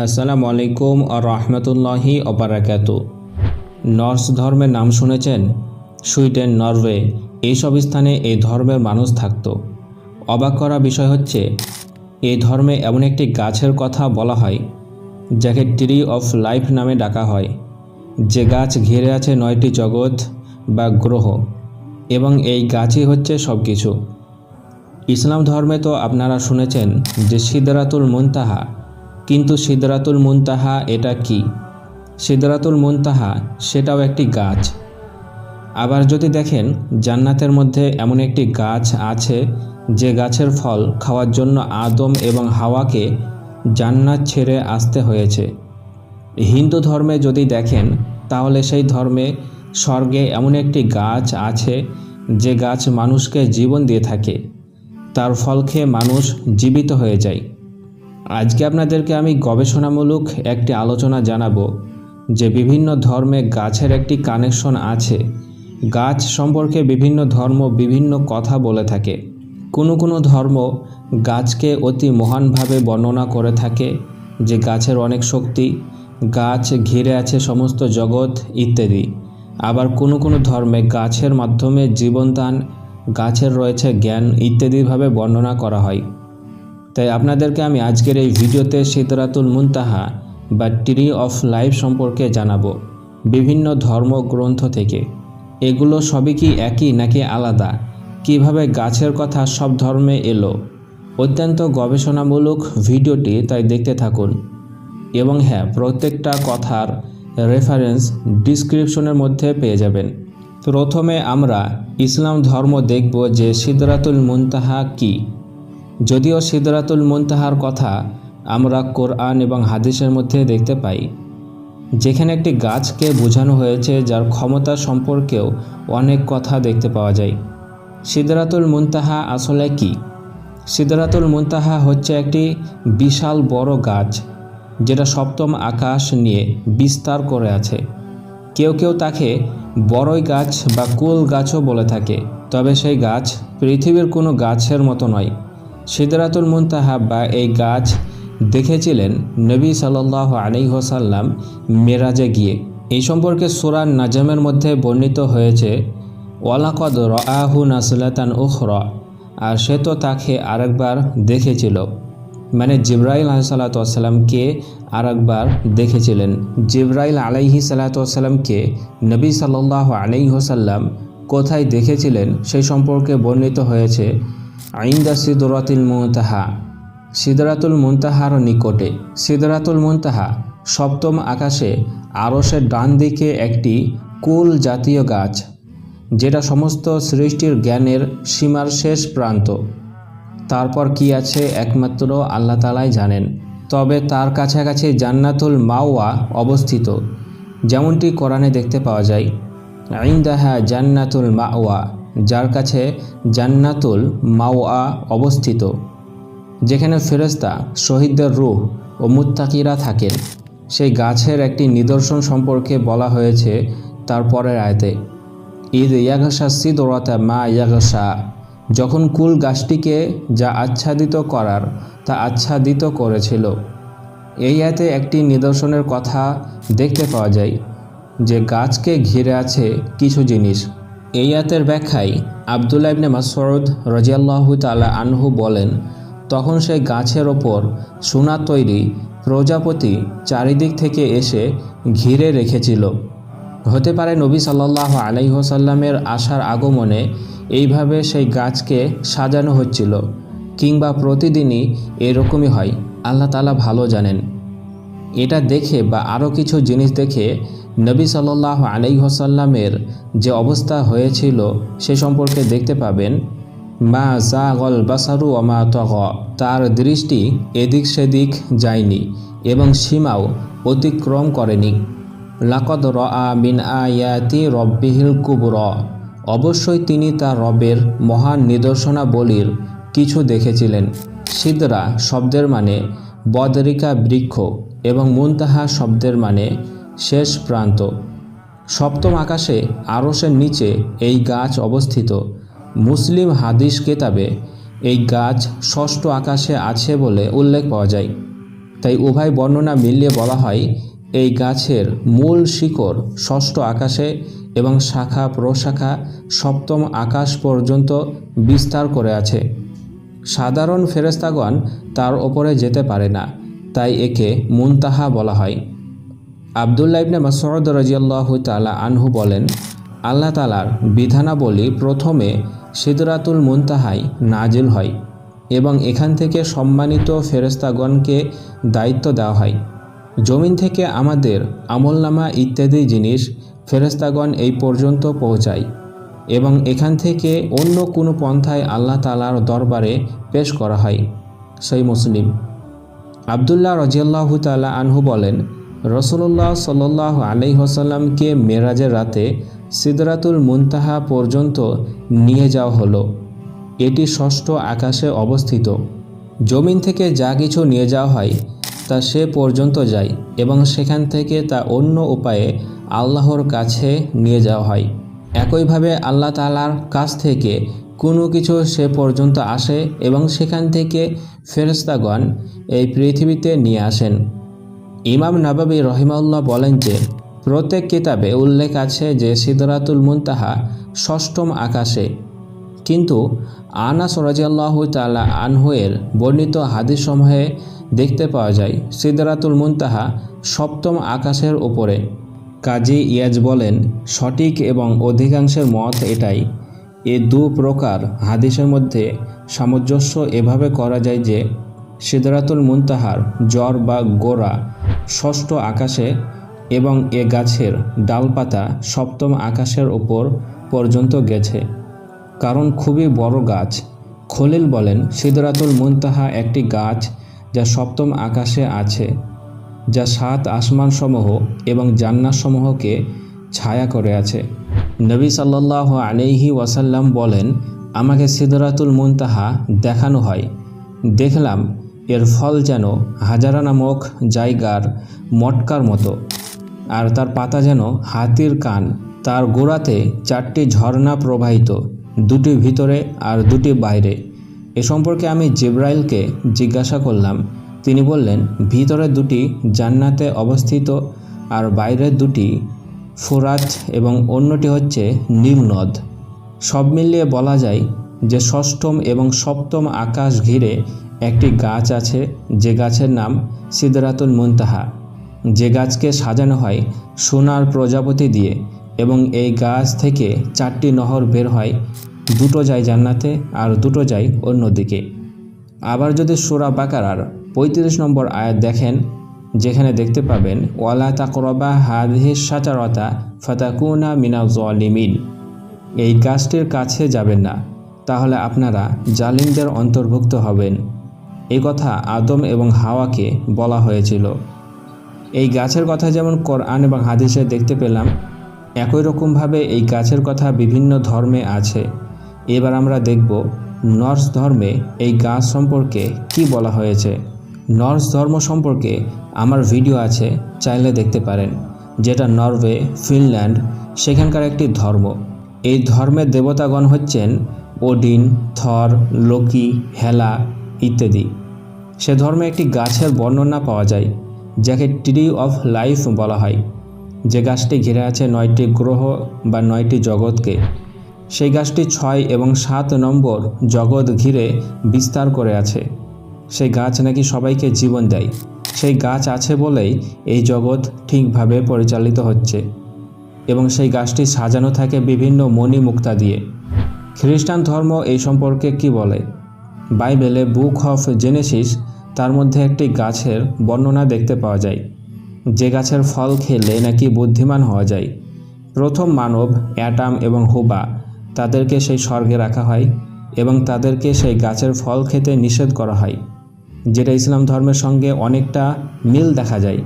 আসসালামু আলাইকুম আ রহমতুল্লাহি অবরাকাত নর্স ধর্মের নাম শুনেছেন? সুইডেন, নরওয়ে এইসব স্থানে এই ধর্মের মানুষ থাকত। অবাক করা বিষয় হচ্ছে এই ধর্মে এমন একটি গাছের কথা বলা হয়, যাকে ট্রি অফ লাইফ নামে ডাকা হয়। যে গাছ ঘিরে আছে নয়টি জগৎ বা গ্রহ, এবং এই গাছই হচ্ছে সব কিছু ইসলাম ধর্মে তো আপনারা শুনেছেন যে সিদরাতুল মুনতাহা কিন্তু সিদরাতুল মুনতাহা এটা কি? সিদরাতুল মুনতাহা সেটাও একটি গাছ। আবার যদি দেখেন, জান্নাতের মধ্যে এমন একটি গাছ আছে যে গাছের ফল খাওয়ার জন্য আদম এবং হাওয়াকে জান্নাত ছেড়ে আসতে হয়েছে। হিন্দু ধর্মে যদি দেখেন, তাহলে সেই ধর্মে স্বর্গে এমন একটি গাছ আছে যে গাছ মানুষকে জীবন দিয়ে থাকে। তার ফল খেয়ে মানুষ জীবিত হয়ে যায়। আজকে আপনাদেরকে আমি গবেষণামূলক একটি আলোচনা জানাব যে বিভিন্ন ধর্মে গাছের একটি কানেকশন আছে। গাছ সম্পর্কে বিভিন্ন ধর্ম বিভিন্ন কথা বলে থাকে। কোনো কোনো ধর্ম গাছকে অতি মহানভাবে বর্ণনা করে থাকে, যে গাছের অনেক শক্তি, গাছ ঘিরে আছে সমস্ত জগৎ ইত্যাদি। আবার কোনো কোনো ধর্মে গাছের মাধ্যমে জীবনদান, গাছের রয়েছে জ্ঞান ইত্যাদিভাবে বর্ণনা করা হয়। তাই আপনাদেরকে আমি আজকের এই ভিডিওতে সিদরাতুল মুনতাহা বা ট্রি অফ লাইফ সম্পর্কে জানাব। বিভিন্ন ধর্মগ্রন্থ থেকে। এগুলো সবই কি একই নাকি আলাদা? কীভাবে গাছের কথা সব ধর্মে এলো? অত্যন্ত গবেষণামূলক ভিডিওটি তাই দেখতে থাকুন। এবং হ্যাঁ প্রত্যেকটা কথার রেফারেন্স ডিসক্রিপশনের মধ্যে পেয়ে যাবেন। প্রথমে আমরা ইসলাম ধর্ম দেখব যে সিদরাতুল মুনতাহা কী? যদিও সিদরাতুল মুনতাহার কথা আমরা কোরআন এবং হাদিসের মধ্যে দেখতে পাই, যেখানে একটি গাছকে বোঝানো হয়েছে যার ক্ষমতা সম্পর্কেও অনেক কথা দেখতে পাওয়া যায়। সিদরাতুল মুনতাহা আসলে কি? সিদরাতুল মুনতাহা হচ্ছে একটি বিশাল বড় গাছ, যেটা সপ্তম আকাশ নিয়ে বিস্তার করে আছে। কেউ কেউ তাকে বড়ই গাছ বা কুল গাছও বলে থাকে, তবে সেই গাছ পৃথিবীর কোনো গাছের মতো নয়। সিদরাতুল মুনতাহা বা এই গাছ দেখেছিলেন নবী সাল্লাহ আলী হোসাল্লাম মেরাজে গিয়ে। এই সম্পর্কে সুরান নাজামের মধ্যে বর্ণিত হয়েছে, ওয়ালাকদ রাহু নাসলাতান উখর আর সে তো তাকে আরেকবার দেখেছিল। মানে জিব্রাইল আলাইসাল্লাতামকে আরেকবার দেখেছিলেন। জিব্রাইল আলাইহি সাল্লাতামকে নবী সাল্লাহ আলাইহি হোসাল্লাম কোথায় দেখেছিলেন সেই সম্পর্কে বর্ণিত হয়েছে আইন্দা সিদরাতুল মুনতাহা। সিদরাতুল মুনতাহার নিকটে। সিদরাতুল মুনতাহা সপ্তম আকাশে আরসের ডান দিকে একটি কুল জাতীয় গাছ, যেটা সমস্ত সৃষ্টির জ্ঞানের সীমার শেষ প্রান্ত। তারপর কি আছে একমাত্র আল্লাহ তালাই জানেন, তবে তার কাছাকাছি জান্নাতুল মাওয়া অবস্থিত, যেমনটি কোরআনে দেখতে পাওয়া যায়। আইন্দাহা জান্নাতুল মাওয়া, যার কাছে জান্নাতুল মাওয়া অবস্থিত, যেখানে ফেরেস্তা শহীদদের রুহ ও মুত্তাকিরা থাকেন। সেই গাছের একটি নিদর্শন সম্পর্কে বলা হয়েছে তার পরের আয়তে, ঈদ ইয়াগাসা সিদরতা মা ইয়াগাসা যখন কুল গাছটিকে যা আচ্ছাদিত করার, তা আচ্ছাদিত করেছিল। এই আয়তে একটি নিদর্শনের কথা দেখতে পাওয়া যায়। যে গাছকে ঘিরে আছে কিছু জিনিস। এই আয়াতের ব্যাখ্যায় আবদুল্লাহ ইবনে মাসরুদ রাজিয়াল্লাহু তালা আনহু বলেন, তখন সেই গাছের ওপর সোনা তৈরি প্রজাপতি চারিদিক থেকে এসে ঘিরে রেখেছিল। হতে পারে নবী সাল্লাহ আলাইহসাল্লামের আসার আগমনে এইভাবে সেই গাছকে সাজানো হচ্ছিল, কিংবা প্রতিদিনই এরকমই হয়। আল্লাহ তালা ভালো জানেন। এটা দেখে বা আরও কিছু জিনিস দেখে নবী সাল্লাহ আলাইহসাল্লামের যে অবস্থা হয়েছিল সে সম্পর্কে দেখতে পাবেন, মা জা গল বাসারু অমা তগ তার দৃষ্টি এদিক সেদিক যায়নি এবং সীমাও অতিক্রম করেনি। লাকদ র আ বিন আয়াতি রব্বিহিল কুবর অবশ্যই তিনি তার রবের মহান নিদর্শনাবলীর কিছু দেখেছিলেন। সিদরা শব্দের মানে বদরিকা বৃক্ষ। এবং মুনতাহা শব্দের মানে শেষ প্রান্ত। সপ্তম আকাশে আরসের নিচে এই গাছ অবস্থিত। মুসলিম হাদিস কেতাবে এই গাছ ষষ্ঠ আকাশে আছে বলে উল্লেখ পাওয়া যায়। তাই উভয় বর্ণনা মিলিয়ে বলা হয়, এই গাছের মূল শিকড় ষষ্ঠ আকাশে এবং শাখা প্রশাখা সপ্তম আকাশ পর্যন্ত বিস্তার করে আছে। সাধারণ ফেরেস্তাগণ তার ওপরে যেতে পারে না। তাই একে মুনতাহা বলা হয়। আবদুল্লাহ ইবনে মাসউদ রাজিয়াল্লাহু তাআলা আনহু বলেন, আল্লাহ তালার বিধানাবলী প্রথমে সিদরাতুল মুনতাহাই নাজিল হয় এবং এখান থেকে সম্মানিত ফেরেস্তাগণকে দায়িত্ব দেওয়া হয়। জমিন থেকে আমাদের আমলনামা ইত্যাদি জিনিস ফেরেস্তাগণ এই পর্যন্ত পৌঁছায় এবং এখান থেকে অন্য কোনো পন্থায় আল্লাহ তালার দরবারে পেশ করা হয়। সেই মুসলিম। আবদুল্লাহ রজিয়াল্লাহু তাআলা আনহু বলেন রসুল্লাহ সাল্লাহ আলি হোসাল্লামকে মেরাজের রাতে সিদরাতুল মুনতাহা পর্যন্ত নিয়ে যাওয়া হলো। এটি ষষ্ঠ আকাশে অবস্থিত। জমিন থেকে যা কিছু নিয়ে যাওয়া হয়, তা সে পর্যন্ত যায় এবং সেখান থেকে তা অন্য উপায়ে আল্লাহর কাছে নিয়ে যাওয়া হয়। একইভাবে আল্লাহ তালার কাছ থেকে কোনো কিছু সে পর্যন্ত আসে এবং সেখান থেকে ফেরেস্তাগণ এই পৃথিবীতে নিয়ে আসেন। ইমাম নাবাবী রহিমাউল্লাহ বলেন যে, প্রত্যেক কিতাবে উল্লেখ আছে যে, সিদরাতুল মুনতাহা ষষ্ঠম আকাশে। কিন্তু আনাস রাজিয়াল্লাহ তালা আনহুয়ের বর্ণিত হাদিসমূহে দেখতে পাওয়া যায়, সিদরাতুল মুনতাহা সপ্তম আকাশের উপরে। কাজী ইয়াজ বলেন, সঠিক এবং অধিকাংশের মত এটাই। এ দু প্রকার হাদিসের মধ্যে সামঞ্জস্য এভাবে করা যায় যে, সিদরাতুল মুনতাহার জ্বর বা গোড়া, ষষ্ঠ আকাশে এবং এ গাছের ডালপাতা সপ্তম আকাশের ওপর পর্যন্ত গেছে। কারণ খুবই বড় গাছ। খলিল বলেন, সিদরাতুল মুনতাহা একটি গাছ যা সপ্তম আকাশে আছে, যা সাত আসমানসমূহ এবং জান্নাসমূহকে ছায়া করে আছে। নবী সাল্লাহ আলিহি ওয়াসাল্লাম বলেন, আমাকে সিদরাতুল মুনতাহা দেখানো হয়। দেখলাম এর ফল যেন হাজারা নামক জায়গার মটকার মতো, আর তার পাতা যেন হাতির কান। তার গোড়াতে চারটি ঝর্ণা প্রবাহিত, দুটি ভিতরে আর দুটি বাইরে। এ সম্পর্কে আমি জিব্রাইলকে জিজ্ঞাসা করলাম। তিনি বললেন, ভিতরে দুটি জান্নাতে অবস্থিত আর বাইরের দুটি ফুরাত এবং অন্যটি হচ্ছে নীলনদ সব মিলিয়ে বলা যায় যে ষষ্ঠম এবং সপ্তম আকাশ ঘিরে একটি গাছ আছে, যে গাছের নাম সিদরাতুল মুনতাহা। যে গাছকে সাজানো হয় সোনার প্রজাপতি দিয়ে এবং এই গাছ থেকে চারটি নহর বের হয়, দুটো যায় জান্নাতে আর দুটো যায় অন্যদিকে। আবার যদি সুরা বাকারার পঁয়ত্রিশ নম্বর আয়াত দেখেন যেখানে দেখতে পাবেন, ওয়ালা তাকরবা হাদহি সাচারতা ফাতাকুনা মিনা জলিমিন এই গাছটির কাছে যাবেন না। তাহলে আপনারা জালিমদের অন্তর্ভুক্ত হবেন। এই কথা আদম এবং হাওয়াকে বলা হয়েছিল। এই গাছের কথা যেমন কোরআন এবং হাদিসে দেখতে পেলাম, একই রকমভাবে এই গাছের কথা বিভিন্ন ধর্মে আছে। এবার আমরা দেখব নর্স ধর্মে এই গাছ সম্পর্কে কি বলা হয়েছে। নর্স ধর্ম সম্পর্কে আমার ভিডিও আছে, চাইলে দেখতে পারেন, যেটা নরওয়ে, ফিনল্যান্ড, সেখানকার একটি ধর্ম। এই ধর্মের দেবতাগণ হচ্ছেন ওডিন, থর, লোকি, হেলা ইত্যাদি। সে ধর্মে একটি গাছের বর্ণনা পাওয়া যায়, যাকে ট্রি অফ লাইফ বলা হয়। যে গাছটি ঘিরে আছে নয়টি গ্রহ বা নয়টি জগৎকে, সেই গাছটি ছয় এবং সাত নম্বর জগৎ ঘিরে বিস্তার করে আছে। সেই গাছ নাকি সবাইকে জীবন দেয়। সেই গাছ আছে বলেই এই জগৎ ঠিকভাবে পরিচালিত হচ্ছে এবং সেই গাছটি সাজানো থাকে বিভিন্ন মণি মুক্তা দিয়ে। খ্রিস্টান ধর্ম এই সম্পর্কে কি বলে? বাইবেলে বুক অফ জেনেসিস তার মধ্যে একটি গাছের বর্ণনা দেখতে পাওয়া যায়। যে গাছের ফল খেলে নাকি বুদ্ধিমান হওয়া যায়। প্রথম মানব, অ্যাটাম এবং হুবা তাদেরকে সেই স্বর্গে রাখা হয় এবং তাদেরকে সেই গাছের ফল খেতে নিষেধ করা হয়। যেটা ইসলাম ধর্মের সঙ্গে অনেকটা মিল দেখা যায়।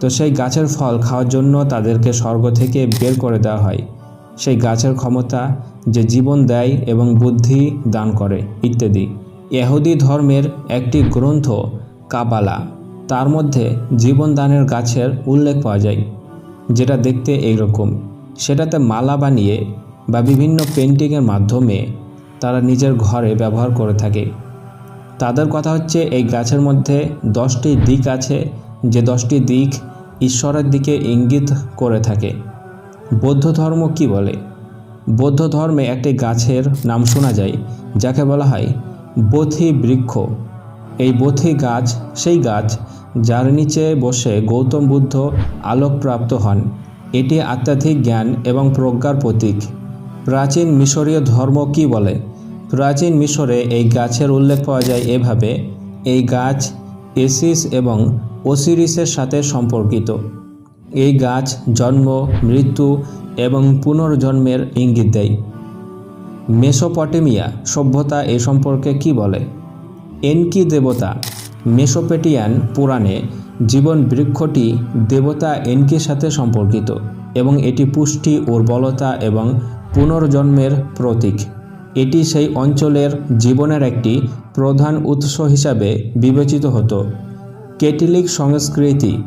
তো সেই গাছের ফল খাওয়ার জন্য তাদেরকে স্বর্গ থেকে বের করে দেওয়া হয়। সেই গাছের ক্ষমতা যে জীবন দেয় এবং বুদ্ধি দান করে, ইত্যাদি। এহুদি ধর্মের একটি গ্রন্থ, কাবালা, তার মধ্যে জীবনদানের গাছের উল্লেখ পাওয়া যায়, যেটা দেখতে এইরকম। সেটাতে মালা বানিয়ে বা বিভিন্ন পেন্টিংয়ের মাধ্যমে তারা নিজের ঘরে ব্যবহার করে থাকে। তাদের কথা হচ্ছে, এই গাছের মধ্যে দশটি দিক আছে, যে দশটি দিক ঈশ্বরের দিকে ইঙ্গিত করে থাকে। বৌদ্ধ ধর্ম কি বলে? বৌদ্ধ ধর্মে একটি গাছের নাম শোনা যায়, যাকে বলা হয় বথি বৃক্ষ। এই বথি গাছ সেই গাছ যার নিচে বসে গৌতম বুদ্ধ আলোকপ্রাপ্ত হন। এটি আধ্যাত্মিক জ্ঞান এবং প্রজ্ঞার প্রতীক। প্রাচীন মিশরীয় ধর্ম কি বলে? প্রাচীন মিশরে এই গাছের উল্লেখ পাওয়া যায় এভাবে, এই গাছ এসিস এবং ওসিরিসের সাথে সম্পর্কিত। এই গাছ জন্ম, মৃত্যু এবং পুনর্জন্মের ইঙ্গিত দেয়। মেসোপটেমিয়া সভ্যতা এ সম্পর্কে কি বলে? এনকি দেবতা? মেসোপেটিয়ান পুরাণে জীবন বৃক্ষটি দেবতা এনকির সাথে সম্পর্কিত এবং এটি পুষ্টি, উর্বরতা এবং পুনর্জন্মের প্রতীক। এটি সেই অঞ্চলের জীবনের একটি প্রধান উৎস হিসাবে বিবেচিত হতো। কেটিলিক সংস্কৃতি,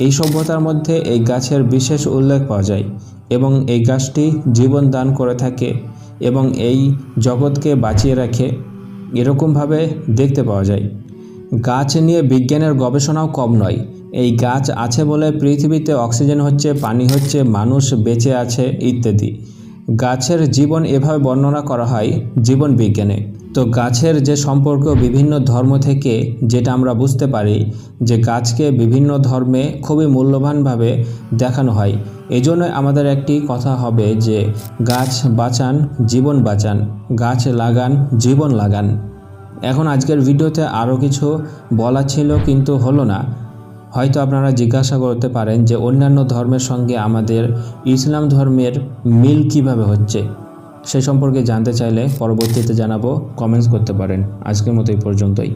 এই সভ্যতার মধ্যে এই গাছের বিশেষ উল্লেখ পাওয়া যায় এবং এই গাছটি জীবন দান করে থাকে এবং এই জগৎকে বাঁচিয়ে রাখে। এরকমভাবে দেখতে পাওয়া যায়। গাছ নিয়ে বিজ্ঞানের গবেষণাও কম নয়। এই গাছ আছে বলে পৃথিবীতে অক্সিজেন হচ্ছে, পানি হচ্ছে, মানুষ বেঁচে আছে ইত্যাদি। গাছের জীবন এভাবে বর্ণনা করা হয় জীবন বিজ্ঞানে। তো গাছের যে সম্পর্ক বিভিন্ন ধর্ম থেকে, যেটা আমরা বুঝতে পারি যে গাছকে বিভিন্ন ধর্মে খুবই মূল্যবানভাবে দেখানো হয়। এই জন্য আমাদের একটি কথা হবে যে গাছ বাঁচান, জীবন বাঁচান, গাছ লাগান, জীবন লাগান। এখন আজকের ভিডিওতে আরও কিছু বলা ছিল কিন্তু হলো না। হয়তো আপনারা জিজ্ঞাসা করতে পারেন যে অন্যান্য ধর্মের সঙ্গে আমাদের ইসলাম ধর্মের মিল কীভাবে হচ্ছে? সে সম্পর্কে জানতে চাইলে পরবর্তীতে জানাব, কমেন্টস করতে পারেন। আজকের মতো এই পর্যন্তই।